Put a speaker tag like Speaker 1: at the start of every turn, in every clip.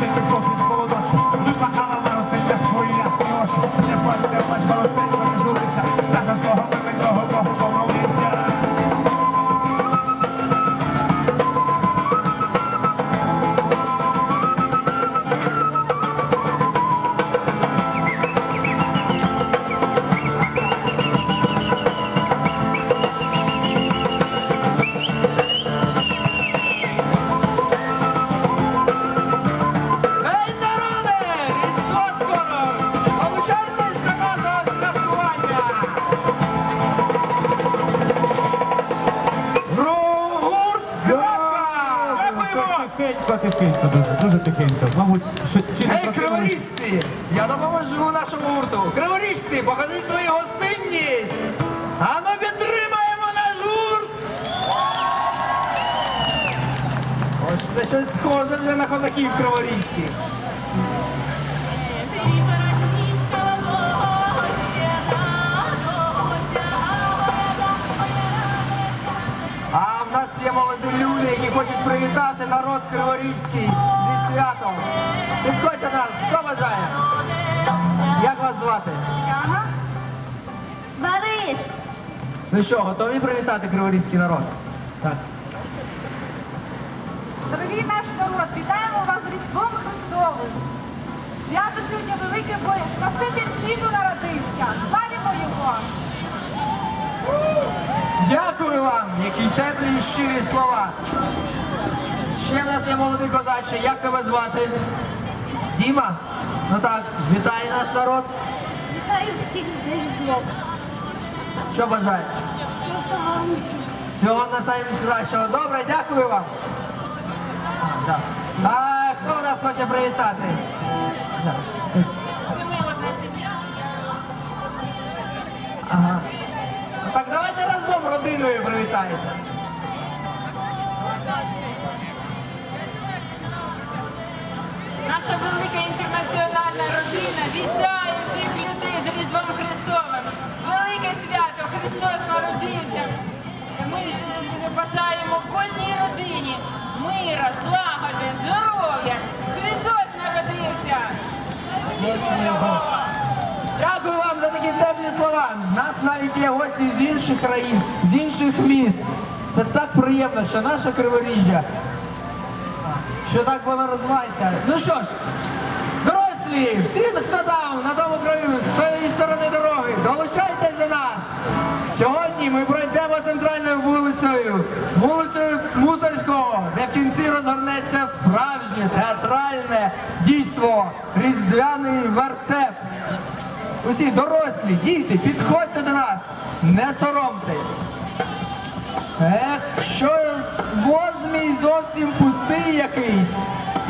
Speaker 1: Przed tym krokiem z połodaczem Wypakana
Speaker 2: Тихенько, дуже, дуже тихенько. Мабуть, що чисто...
Speaker 1: Гей, криворіжці! Я допоможу нашому гурту! Криворіжці, покажіть свою гостинність! Ану підтримаємо наш гурт! Ось це щось схоже вже на козаків криворізьких. Нас люди, які хочуть привітати народ криворізький зі святом. Підходьте до нас, хто бажає? Як вас звати?
Speaker 3: Борис,
Speaker 1: Ну що, готові привітати криворізький народ? Так.
Speaker 4: Дорогий наш народ, вітаємо вас з Різдвом Христовим. Свято сьогодні велике, бо Спаситель світу народився.
Speaker 1: Дякую вам, які теплі і щирі слова. Ще в нас є молодий козаче. Як тебе звати? Діма? Ну так, вітає наш народ.
Speaker 3: вітаю всіх з Різдвом.
Speaker 1: Що бажаєш?
Speaker 3: Всього.
Speaker 1: Всього найкращого. Добре, дякую вам. А, да. а хто нас хоче привітати? Зараз. Ага. Родиною привітаєте.
Speaker 5: Наша велика інтернаціональна родина вітає всіх людей з Різдвом Христовим. Велике свято, Христос народився. Ми е, бажаємо кожній родині мира, злагоди, здоров'я. Христос народився.
Speaker 1: Теплі слова. Нас навіть є гості з інших країн, з інших міст. Це так приємно, що наша криворіжжя, що так воно розвивається. Ну що ж, дорослі, всі, хто там, на тому краю, з тієї сторони дороги, долучайтесь до нас. Сьогодні ми пройдемо центральною вулицею, вулицею Мусорського, де в кінці розгорнеться справжнє театральне дійство, різдвяний вертеп. Усі дорослі, діти, підходьте до нас, не соромтесь. Ех, щось воз мій зовсім пустий якийсь.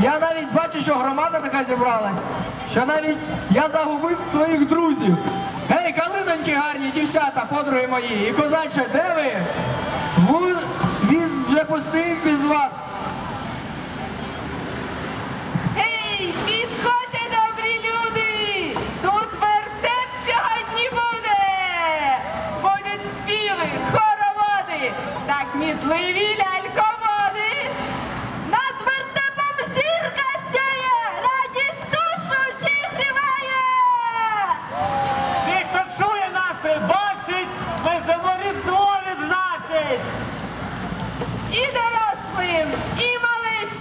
Speaker 1: Я навіть бачу, що громада така зібралась, що навіть я загубив своїх друзів. Гей, калиноньки гарні, дівчата, подруги мої, і козаче, де ви? Віз вже пустий без вас.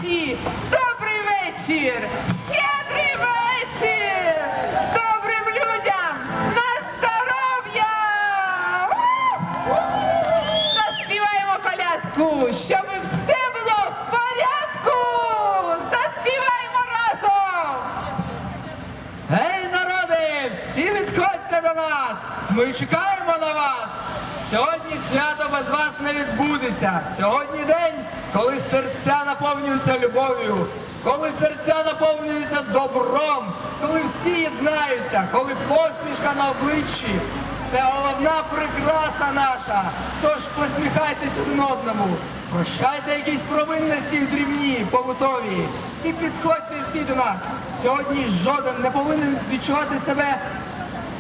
Speaker 4: Малечі! Добрий вечір! Щедрий вечір! Добрим людям! На здоров'я! Заспіваємо колядку, щоб все було в порядку! Заспіваємо разом!
Speaker 1: Гей, народи, всі відходьте до нас! Ми чекаємо на вас! Без вас не відбудеться. Сьогодні день, коли серця наповнюються любов'ю, коли серця наповнюються добром, коли всі єднаються, коли посмішка на обличчі. Це головна прикраса наша. Тож посміхайтесь один одному. Прощайте якісь провинності в дрібні, побутові. І підходьте всі до нас. Сьогодні жоден не повинен відчувати себе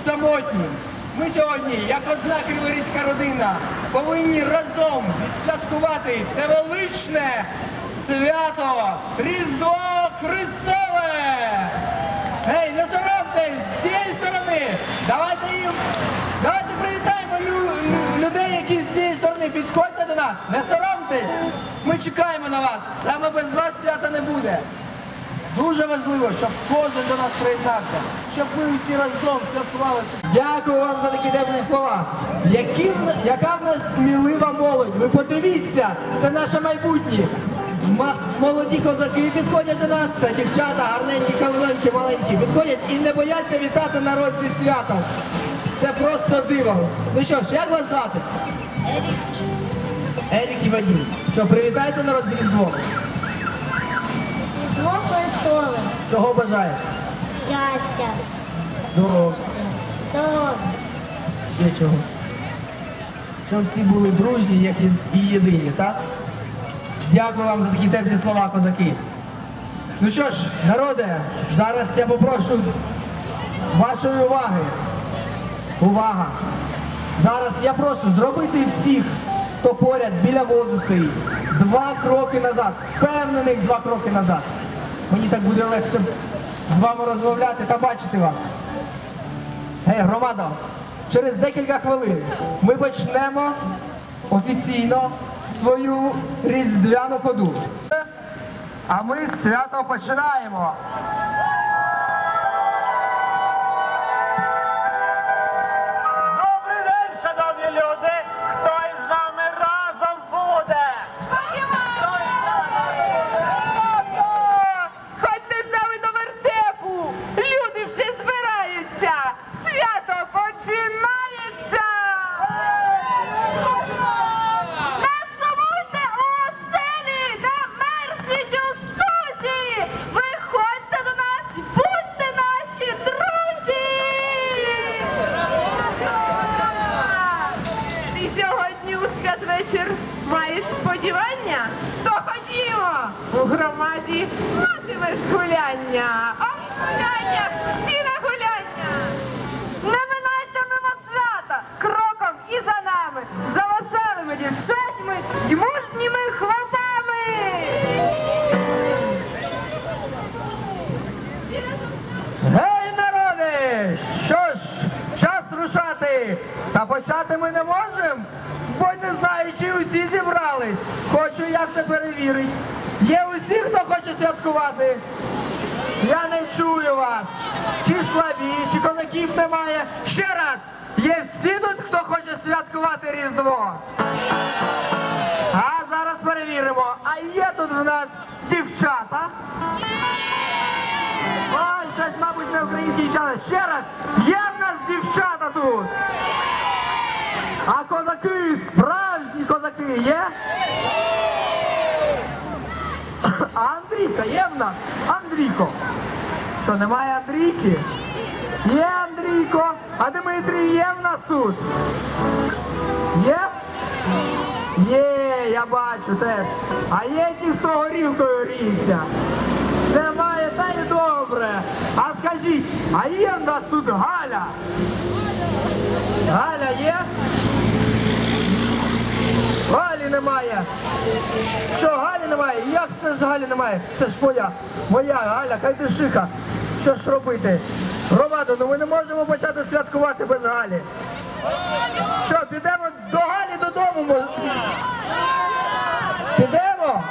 Speaker 1: самотнім. Ми сьогодні, як одна криворізька родина, повинні разом відсвяткувати це величне свято Різдво Христове. Гей, не соромтесь з тієї сторони. Давайте їм, давайте привітаємо лю, лю, людей, які з цієї сторони підходьте до нас. Не соромтесь. Ми чекаємо на вас. Саме без вас свята не буде. Дуже важливо, щоб кожен до нас приєднався, щоб ми усі разом святкували. Дякую вам за такі теплі слова. Які, яка в нас смілива молодь? Ви подивіться, це наше майбутнє. Ма- молоді козаки підходять до нас, та дівчата, гарненькі, калененькі, маленькі, підходять і не бояться вітати народ зі святом. Це просто диво. Ну що ж, як вас звати? Ерік і Вадим. Що, привітайте народ з Різдвом.
Speaker 3: Різдво Христове.
Speaker 1: Чого бажаєш?
Speaker 3: Щастя.
Speaker 1: Здорово.
Speaker 3: Здоров'я.
Speaker 1: Ще чого? Щоб всі були дружні, як і- і єдині, так? Дякую вам за такі теплі слова, козаки. Ну що ж, народе, зараз я попрошу вашої уваги. Увага! Зараз я прошу зробити всіх, хто поряд біля возу стоїть, два кроки назад. Впевнених два кроки назад. Мені так буде легше з вами розмовляти та бачити вас. Гей, громада, через декілька хвилин ми почнемо офіційно свою різдвяну ходу. А ми свято починаємо.
Speaker 6: Гуляння! Ой, гуляння! Всі на гуляння!
Speaker 4: Не минайте мимо свята, кроком і за нами, за веселими дівчатьми й мужніми хлопами!
Speaker 1: Гей, народи! Що ж, час рушати! Та почати ми не можемо, бо не знаю, чи усі зібрались. Хочу я це перевірити. Є усі, хто хоче святкувати. Я не чую вас. Чи слабі, чи козаків немає. Ще раз, є всі тут, хто хоче святкувати Різдво. А зараз перевіримо. А є тут в нас дівчата. Ой, щось, мабуть, не українські дівчата. Ще раз, є в нас дівчата тут. А козаки, справжні козаки є? А Андрійка є в нас? Андрійко. Що, немає Андрійки? Є Андрійко. А Дмитрій є в нас тут? Є? Є, я бачу теж. А є ті, хто горілкою гріється? Немає, та й добре. А скажіть, а є в нас тут Галя? Галя є? Галі немає. Що, Галі немає? Як це ж Галі немає? Це ж моя, моя Галя, Кайдишиха. Що ж робити? Громадо, ну ми не можемо почати святкувати без Галі. Що, підемо до Галі додому? Підемо?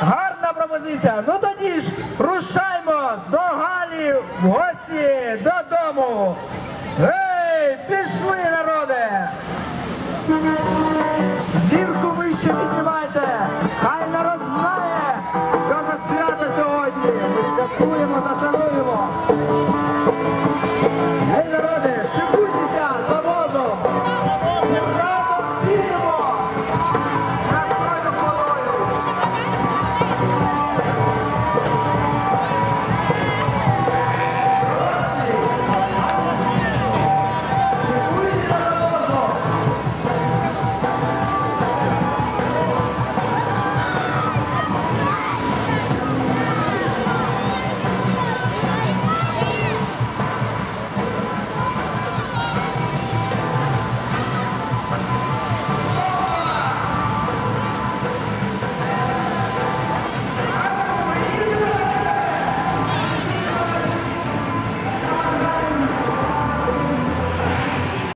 Speaker 1: Гарна пропозиція. Ну тоді ж рушаймо до Галі в гості додому. Гей, пішли, народе!